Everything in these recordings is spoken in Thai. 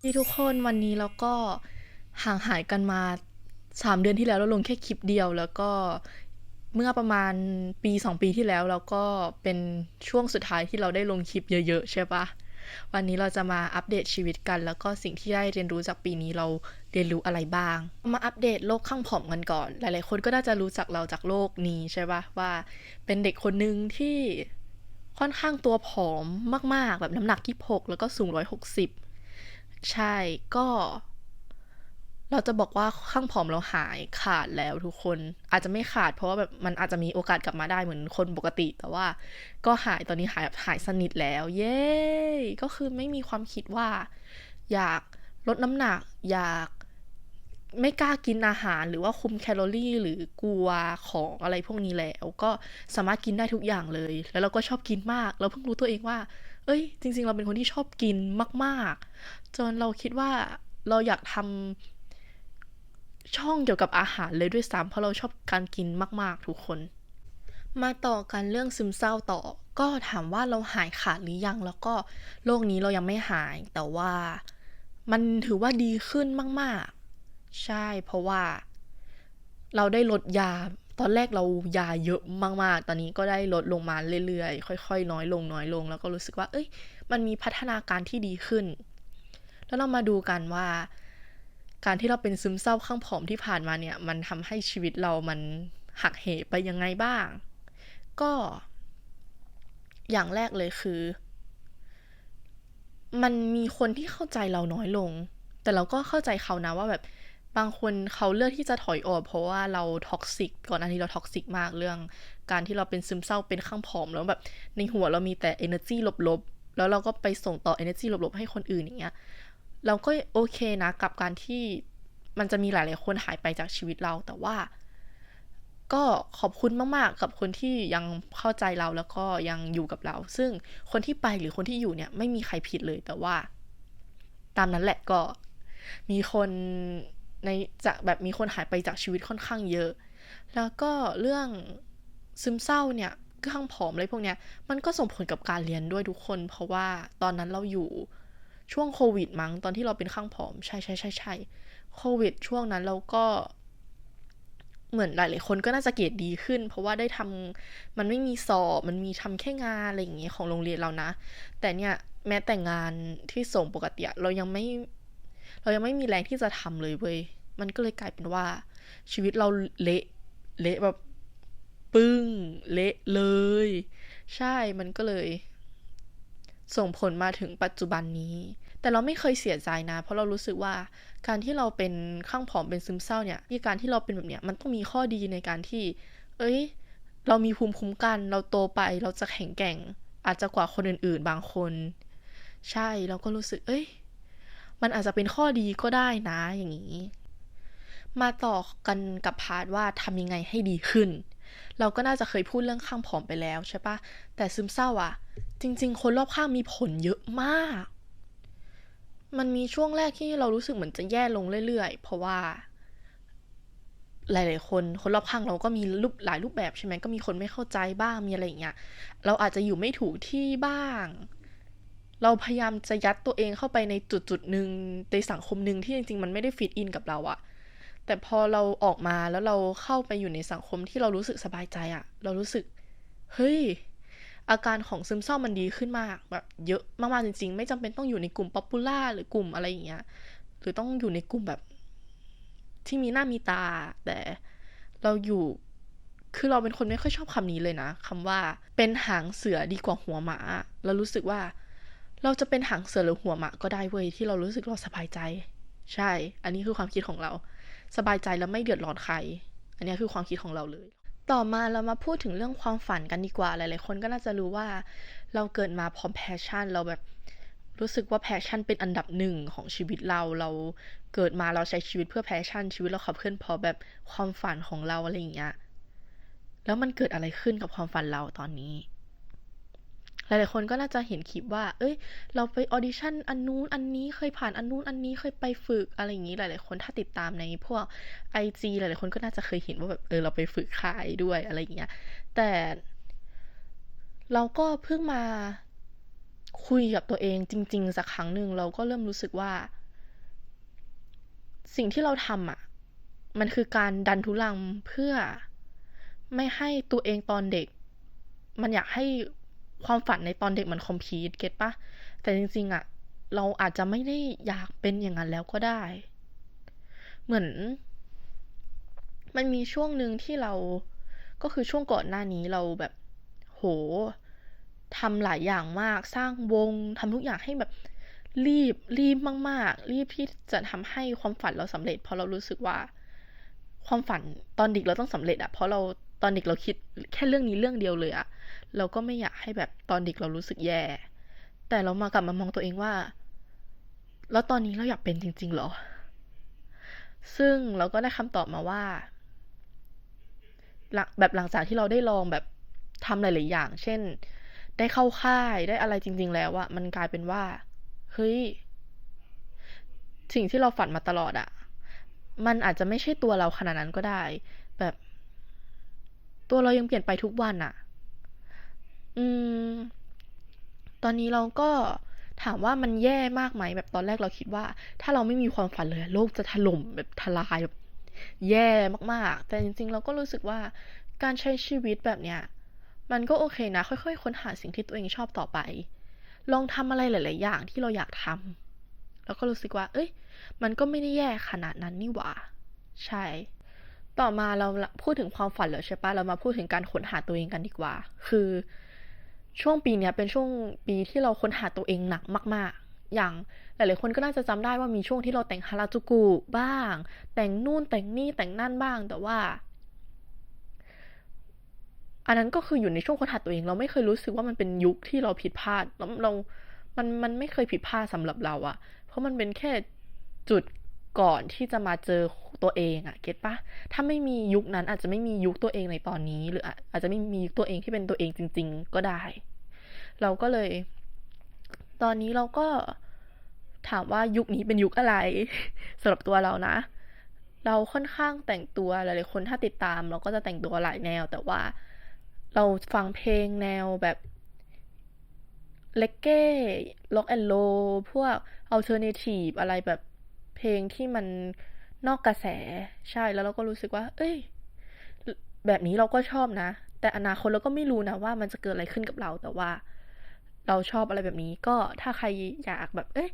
ที่ทุกคนวันนี้เราก็ห่างหายกันมาสามเดือนที่แล้วเราลงแค่คลิปเดียวแล้วก็เมื่อประมาณปีสองปีที่แล้วเราก็เป็นช่วงสุดท้ายที่เราได้ลงคลิปเยอะ ๆ ใช่ปะวันนี้เราจะมาอัปเดตชีวิตกัน แล้วก็สิ่งที่ได้เรียนรู้จากปีนี้เราเรียนรู้อะไรบ้าง มาอัปเดตโลกข้างผอมกันก่อน หลายๆ คนก็น่าจะรู้จักเราจากโลกนี้ใช่ปะว่าเป็นเด็กคนหนึ่งที่ค่อนข้างตัวผอมมาก ๆ แบบน้ำหนักที่หกแล้วก็สูงร้อยหกสิบ ใช่ก็ เราจะบอกว่าข้างผอมเราหายขาดแล้วทุกคนอาจจะไม่ขาด เพราะว่าแบบมันอาจจะมีโอกาสกลับมาได้เหมือนคนปกติ แต่ว่า ก็หายตอนนี้หายหายสนิทแล้ว เย้ก็คือไม่มีความคิดว่า อยากลดน้ำหนัก อยากไม่กล้ากินอาหารหรือว่าคุมแคลอรี่ หรือกลัวของอะไรพวกนี้แล้วก็สามารถกินได้ทุกอย่างเลย แล้วเราก็ชอบกินมาก เราเพิ่งรู้ตัวเองว่า เอ้ย จริง ๆ เราเป็นคนที่ชอบกินมาก ๆ จนเราคิดว่าเราอยากทำช่องเกี่ยวกับอาหารเลยด้วยซ้ำเพราะเราชอบการกินมาก ๆ ทุกคน มาต่อกันเรื่องซึมเศร้าต่อ ก็ถามว่าเราหายขาดหรือยัง แล้วก็โรคนี้เรายังไม่หาย แต่ว่ามันถือว่าดีขึ้นมาก ๆ ใช่ เพราะว่า เราได้ลดยา ตอนแรกเรายาเยอะมาก ๆ ตอนนี้ก็ได้ลดลงมาเรื่อย ๆ ค่อย ๆ น้อยลงน้อยลง แล้วก็รู้สึกว่า เอ้ย มันมีพัฒนาการที่ดีขึ้น แล้วเรามาดูกันว่า การที่เราเป็นซึมเศร้าข้างผอมที่ผ่านมาเนี่ย มันทำให้ชีวิตเรามันหักเหไปยังไงบ้าง ก็ อย่างแรกเลยคือ มันมีคนที่เข้าใจเราน้อยลง แต่เราก็เข้าใจเขานะว่าแบบบางคนเขาเลือกที่จะถอยออกเพราะว่าเราท็อกซิกก่อนหน้านี้เราท็อกซิกมากเรื่อง การที่เราเป็นซึมเศร้าเป็นข้างผอมแล้วแบบในหัวเรามีแต่ energy ลบๆ แล้วเราก็ไปส่งต่อ energy ลบๆ ให้คนอื่นอย่างเงี้ย เราก็โอเคนะกับการที่มันจะมีหลายๆคนหายไปจากชีวิตเรา แต่ว่า ก็ขอบคุณมากๆ กับคนที่ยังเข้าใจเราแล้วก็ยังอยู่กับเรา ซึ่งคนที่ไปหรือคนที่อยู่เนี่ยไม่มีใครผิดเลยแต่ว่า ตามนั้นแหละก็มีคนในจะแบบมีคนหายไปจากชีวิตค่อนข้างเยอะ แล้วก็เรื่องซึมเศร้าเนี่ยข้างผอมอะไรพวกเนี้ย มันก็ส่งผลกับการเรียนด้วยทุกคน เพราะว่าตอนนั้นเราอยู่ ช่วงโควิดมั้งตอนที่เราเป็นข้างผอม ใช่ๆๆๆโควิด ช่วงนั้นเราก็ เหมือนหลาย ๆ คนก็น่าจะเกรดดีขึ้น เพราะว่าได้ทำมันไม่มีสอบมันมีทำแค่งานอะไรอย่างเงี้ยของโรงเรียนเรานะ แต่เนี่ยแม้แต่งานที่ส่งปกติเรายังไม่ เรายังไม่มีแรงที่จะทำเลยเว้ยมันก็เลยกลายเป็นว่า ชีวิตเราเละเละแบบปึ้งเละเลย ใช่มันก็เลย ส่งผลมาถึงปัจจุบันนี้ แต่เราไม่เคยเสียใจนะ เพราะเรารู้สึกว่าการที่เราเป็นข้างผอมเป็นซึมเศร้าเนี่ยที่การที่เราเป็นแบบเนี้ยมันต้องมีข้อดีในการที่เฮ้ย เรามีภูมิคุ้มกัน เราโตไปเราจะแข็งแกร่ง อาจจะกว่าคนอื่นๆ บางคน ใช่เราก็รู้สึกเฮ้ย มันอาจจะเป็นข้อดีก็ได้นะอย่างงี้ มาต่อกันกับพาร์ตว่าทำยังไงให้ดีขึ้น เราก็น่าจะเคยพูดเรื่องข้างผอมไปแล้วใช่ปล่าแต่ซึมเศร้าอะ จริง ๆ คนรอบข้างมีผลเยอะมาก มันมีช่วงแรกที่เรารู้สึกเหมือนจะแย่ลงเรื่อยๆ เพราะว่า หลาย ๆ คนคนรอบข้างเราก็มีรูปหลายรูปแบบใช่ไหมก็มีคนไม่เข้าใจบ้างมีอะไรอย่างเงี้ยเราอาจจะอยู่ไม่ถูกที่บ้าง เราพยายามจะยัดตัวเองเข้าไปในจุดๆหนึ่งในสังคมหนึ่งที่จริง ๆ มันไม่ได้ fit in กับเราอะแต่พอเราออกมาแล้วเราเข้าไปอยู่ในสังคมที่เรารู้สึกสบายใจอะเรารู้สึก เฮ้ย อาการของซึมเศร้ามันดีขึ้นมากแบบเยอะมากๆจริง ๆ ไม่จำเป็นต้องอยู่ในกลุ่ม Popular หรือกลุ่มอะไรอย่างเงี้ยหรือต้องอยู่ในกลุ่มแบบ ที่มีหน้ามีตา แต่เราอยู่คือเราเป็นคนไม่ค่อยชอบคำนี้เลยนะคำว่าเป็นหางเสือดีกว่าหัวหมาเรารู้สึกว่า เราจะเป็นหางเสือหรือหัวหมาก็ได้เว้ยที่เรารู้สึกเราสบายใจ ใช่ อันนี้คือความคิดของเรา สบายใจแล้วไม่เดือดร้อนใคร อันนี้คือความคิดของเราเลย ต่อมาเรามาพูดถึงเรื่องความฝันกันดีกว่า หลายๆ คนก็น่าจะรู้ว่าเราเกิดมาพร้อมแพชชั่น เราแบบรู้สึกว่าแพชชั่นเป็นอันดับหนึ่งของชีวิตเรา เราเกิดมาเราใช้ชีวิตเพื่อแพชชั่น ชีวิตเราขับเคลื่อนเพราะแบบความฝันของเราอะไรอย่างเงี้ย แล้วมันเกิดอะไรขึ้นกับความฝันเราตอนนี้ หลายๆคนก็น่าจะเห็นคลิปว่าเฮ้ย เราไป audition อันนู้นอันนี้เคยผ่านอันนู้นอันนี้เคยไปฝึกอะไรอย่างงี้หลาย ๆ คนถ้าติดตามในพวกไอจีหลาย ๆ คนก็น่าจะเคยเห็นว่าแบบเออเราไปฝึกขายด้วยอะไรอย่างเงี้ย แต่เราก็เพิ่งมาคุยกับตัวเองจริง ๆ สักครั้งหนึ่งเราก็เริ่มรู้สึกว่า สิ่งที่เราทำอะ มันคือการดันทุลังเพื่อไม่ให้ตัวเองตอนเด็ก มันอยากให้ ความฝันในตอนเด็กมันคอมพลีทเก็ตปะแต่จริงๆอะเราอาจจะไม่ได้อยากเป็นอย่างนั้นแล้วก็ได้ เหมือน มันมีช่วงหนึ่งที่เราก็คือช่วงก่อนหน้านี้เราแบบ โหทำหลายอย่างมากสร้างวงทำทุกอย่างให้แบบรีบรีบมาก ๆ รีบที่จะทำให้ความฝันเราสำเร็จ เพราะเรารู้สึกว่า ความฝันตอนเด็กเราต้องสำเร็จอะเพราะเราตอนเด็กเราคิดแค่เรื่องนี้เรื่องเดียวเลยอะ เราก็ไม่อยากให้แบบตอนเด็กเรารู้สึกแย่ แต่เรามากลับมามองตัวเองว่า แล้วตอนนี้เราอยากเป็นจริง ๆ หรอ ซึ่งเราก็ได้คำตอบมาว่า แบบหลังจากที่เราได้ลองแบบทำหลาย ๆ อย่าง เช่น ได้เข้าค่ายได้อะไรจริง ๆ แล้วอะมันกลายเป็นว่า เฮ้ย สิ่งที่เราฝันมาตลอดอะมันอาจจะไม่ใช่ตัวเราขนาดนั้นก็ได้ แบบ ตัวเรายังเปลี่ยนไปทุกวันอะ อืม ตอนนี้เราก็ถามว่ามันแย่มากไหมแบบตอนแรกเราคิดว่า ถ้าเราไม่มีความฝันเลยโลกจะถล่มแบบทลายแบบแย่มากๆ แต่จริงๆ เราก็รู้สึกว่าการใช้ชีวิตแบบเนี้ยมันก็โอเคนะ ค่อยๆ ค้นหาสิ่งที่ตัวเองชอบต่อไป ลองทำอะไรหลายๆ อย่างที่เราอยากทำแล้วก็รู้สึกว่า เอ้ย มันก็ไม่ได้แย่ขนาดนั้นนี่หว่า ใช่ ต่อมาเราพูดถึงความฝันแล้วใช่ปะเรามาพูดถึงการค้นหาตัวเองกันดีกว่า คือ ช่วงปีนี้เป็นช่วงปีที่เราค้นหาตัวเองหนักมาก ๆ อย่างหลาย ๆ คนก็น่าจะจำได้ว่ามีช่วงที่เราแต่งฮาราจูกุบ้าง แต่งนู่นแต่งนี่แต่งนั่นบ้าง แต่ว่า อันนั้นก็คืออยู่ในช่วงค้นหาตัวเอง เราไม่เคยรู้สึกว่ามันเป็นยุคที่เราผิดพลาดแล้วเรา มันมันไม่เคยผิดพลาดสำหรับเราอะเพราะมันเป็นแค่จุด ก่อนที่จะมาเจอตัวเองอะเก็ตปะถ้าไม่มียุคนั้นอาจจะไม่มียุคตัวเองในตอนนี้ หรืออาจจะไม่มียุคตัวเองที่เป็นตัวเองจริง ๆ ก็ได้ เราก็เลย ตอนนี้เราก็ถามว่ายุคนี้เป็นยุคอะไรสำหรับตัวเรานะ เราค่อนข้างแต่งตัวหลายๆคนถ้าติดตาม เราก็จะแต่งตัวหลายแนว แต่ว่าเราฟังเพลงแนวแบบเลกเก้ล็อกแอนโล พวกอัลเทอร์เนทีฟอะไรแบบ เพลงที่มันนอกกระแสใช่แล้วเราก็รู้สึกว่า เอ้ย แบบนี้เราก็ชอบนะ แต่อนาคตเราก็ไม่รู้นะว่ามันจะเกิดอะไรขึ้นกับเราแต่ว่า เราชอบอะไรแบบนี้ก็ถ้าใครอยากแบบ เอ้ย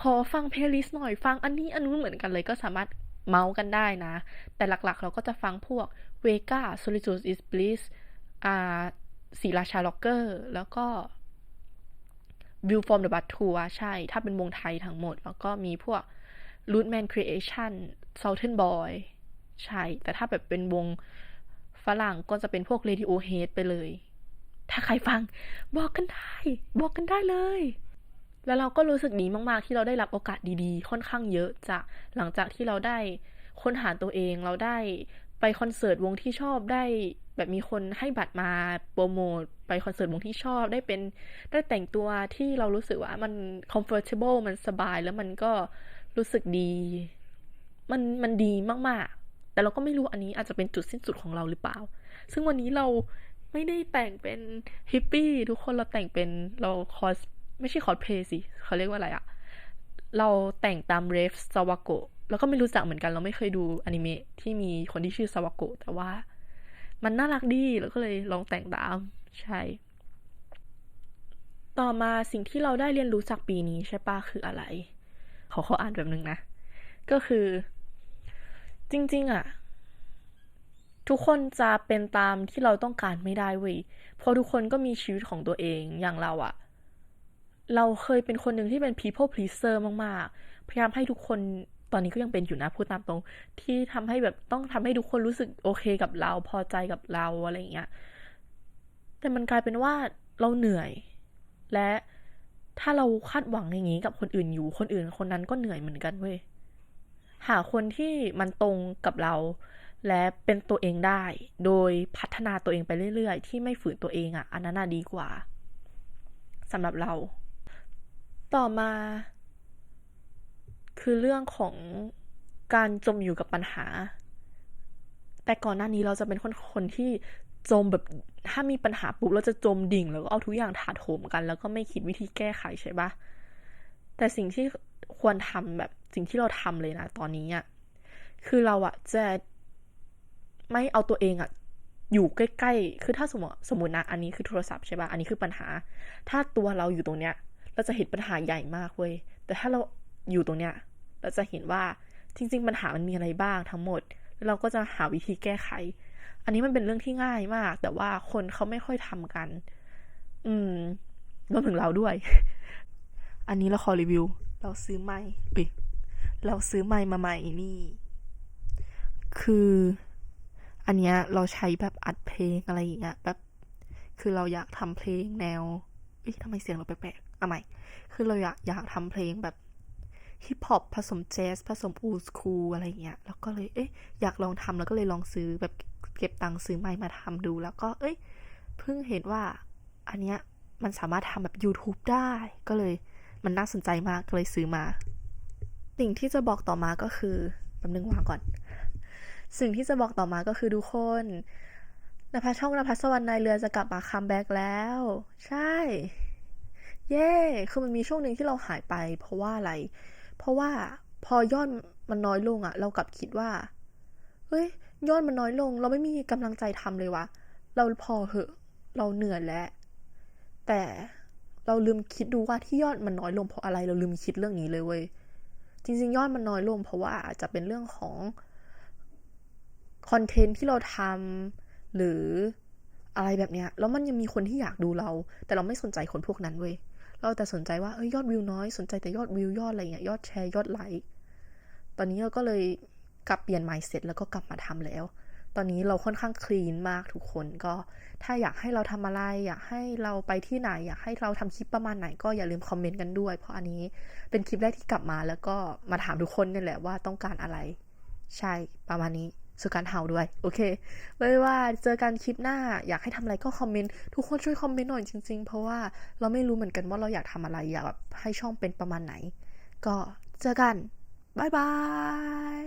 ขอฟังเพลย์ลิสต์หน่อยฟังอันนี้อันนู้นเหมือนกันเลยก็สามารถเมาส์กันได้นะ แต่หลักๆ เราก็จะฟังพวก Vega Solitude is Bliss อ่าสีราชาล็อกเกอร์ แล้วก็ View from the b u t Tour ใช่ ถ้าเป็นวงไทยทั้งหมด แล้วก็มีพวก Rootman Creation Southern Boy ใช่ แต่ถ้าแบบเป็นวงฝรั่งก็จะเป็นพวก Radiohead ไปเลย ถ้าใครฟังบอกกันได้ บอกกันได้เลย แล้วเราก็รู้สึกดีมากๆ ที่เราได้รับโอกาสดีๆ ค่อนข้างเยอะจากหลังจากที่เราได้ค้นหาตัวเองเราได้ไปคอนเสิร์ตวงที่ชอบได้แบบมีคนให้บัตรมาโปรโมทไปคอนเสิร์ตวงที่ชอบได้เป็นได้แต่งตัวที่เรารู้สึกว่ามัน comfortable มันสบายแล้วมันก็ รู้สึกดี มันมันดีมากๆ แต่เราก็ไม่รู้อันนี้อาจจะเป็นจุดสิ้นสุดของเราหรือเปล่า ซึ่งวันนี้เราไม่ได้แต่งเป็นฮิปปี้ทุกคนเราแต่งเป็นเราคอสไม่ใช่คอสเพย์สิเขาเรียกว่าอะไรอะเราแต่งตามเรฟซาวาโกะแล้วก็ไม่รู้จักเหมือนกันเราไม่เคยดูอนิเมะที่มีคนที่ชื่อซาวาโกะแต่ว่า มันน่ารักดีแล้วก็เลยลองแต่งตามใช่ ต่อมาสิ่งที่เราได้เรียนรู้จากปีนี้ใช่ปะคืออะไร ขอขออ่านแบบนึงนะ ก็คือ จริง ๆอะทุกคนจะเป็นตามที่เราต้องการไม่ได้เว้ยเพราะทุกคนก็มีชีวิตของตัวเองอย่างเราอะเราเคยเป็นคนหนึ่งที่เป็น people pleaser มาก ๆ พยายามให้ทุกคนตอนนี้ก็ยังเป็นอยู่นะพูดตามตรง ที่ทำให้แบบต้องทำให้ทุกคนรู้สึกโอเคกับเรา พอใจกับเราอะไรอย่างเงี้ยแต่มันกลายเป็นว่าเราเหนื่อย และ ถ้าเราคาดหวังอย่างนี้กับคนอื่นอยู่คนอื่นคนนั้นก็เหนื่อยเหมือนกันเว้ยหาคนที่มันตรงกับเรา และเป็นตัวเองได้ โดยพัฒนาตัวเองไปเรื่อยๆ ที่ไม่ฝืนตัวเองอะ่ะ อันนั้นดีกว่าสำหรับเรา ต่อมา คือเรื่องของการจมอยู่กับปัญหา แต่ก่อนหน้านี้เราจะเป็นคนคนที่จมแบบ ถ้ามีปัญหาปุ๊บเราจะจมดิ่ง แล้วก็เอาทุกอย่างถาโถมกัน แล้วก็ไม่คิดวิธีแก้ไขใช่ปะแต่สิ่งที่ควรทำแบบสิ่งที่เราทำเลยนะตอนนี้อะคือเราอะจะไม่เอาตัวเองอะอยู่ใกล้ๆ คือถ้าสมมติสมมตินะอันนี้คือโทรศัพท์ใช่ปะอันนี้คือปัญหา ถ้าตัวเราอยู่ตรงเนี้ย เราจะเห็นปัญหาใหญ่มากเว้ย แต่ถ้าเราอยู่ตรงเนี้ย เราจะเห็นว่าจริง ๆ ปัญหามันมีอะไรบ้างทั้งหมด แล้วเราก็จะหาวิธีแก้ไข อันนี้มันเป็นเรื่องที่ง่ายมาก แต่ว่าคนเขาไม่ค่อยทำกัน อืมรวมถึงเราด้วย อันนี้เราขอรีวิว เราซื้อไม้เอ้ยเราซื้อไม้มาใหม่นี่ คือ อันเนี้ยเราใช้แบบอัดเพลงอะไรอย่างเงี้ยแบบคือเราอยากทำเพลงแนวเอ๊ะทำไมเสียงเราแปลกๆเอาใหม่คือเราอยากอยากทำเพลงแบบฮิปฮอปผสมแจ๊สผสมอูสคูลอะไรเงี้ย แล้วก็เลย เอ๊ะ อยากลองทำแล้วก็เลยลองซื้อแบบ เก็บตังค์ซื้อไมค์มาทำดู แล้วก็เอ้ยเพิ่งเห็นว่าอันเนี้ยมันสามารถทำแบบ YouTube ได้ก็เลยมันน่าสนใจมากก็เลยซื้อมา สิ่งที่จะบอกต่อมาก็คือแป๊บนึงวางก่อน สิ่งที่จะบอกต่อมาก็คือทุกคนนภัสช่องนภัสสวรรค์นายเรือจะกลับมาคัมแบ็กแล้ว ใช่ เย่คือมันมีช่วงหนึ่งที่เราหายไป เพราะว่าอะไร เพราะว่าพอยอดมันน้อยลงอะเรากลับคิดว่าเฮ้ย ยอดมันน้อยลง เราไม่มีกำลังใจทำเลยวะเราพอเหอะ เราเหนื่อยแล้ว แต่เราลืมคิดดูว่าที่ยอดมันน้อยลงเพราะอะไร เราลืมคิดเรื่องนี้เลยเว้ย จริง ๆ ยอดมันน้อยลง เพราะว่าอาจจะเป็นเรื่องของคอนเทนต์ที่เราทำหรืออะไรแบบเนี้ย แล้วมันยังมีคนที่อยากดูเรา แต่เราไม่สนใจคนพวกนั้นเว้ย เราแต่สนใจว่าเอ้ยยอดวิวน้อย สนใจแต่ยอดวิวยอดอะไรเงี้ย ยอดแชร์ยอดไลค์ ตอนนี้เราก็เลย กลับเปลี่ยน mindset แล้วก็กลับมาทำแล้ว ตอนนี้เราค่อนข้างคลีนมากทุกคนก็ ถ้าอยากให้เราทำอะไร อยากให้เราไปที่ไหน อยากให้เราทำคลิปประมาณไหนก็อย่าลืมคอมเมนต์กันด้วย เพราะอันนี้เป็นคลิปแรกที่กลับมา แล้วก็มาถามทุกคนนี่แหละว่าต้องการอะไร ใช่ประมาณนี้สุการเห่าด้วย โอเคไม่ว่าเจอกันคลิปหน้าอยากให้ทำอะไรก็คอมเมนต์ทุกคนช่วยคอมเมนต์หน่อยจริงๆ เพราะว่าเราไม่รู้เหมือนกันว่าเราอยากทำอะไรอยากแบบให้ช่องเป็นประมาณไหน ก็เจอกัน บ๊ายบาย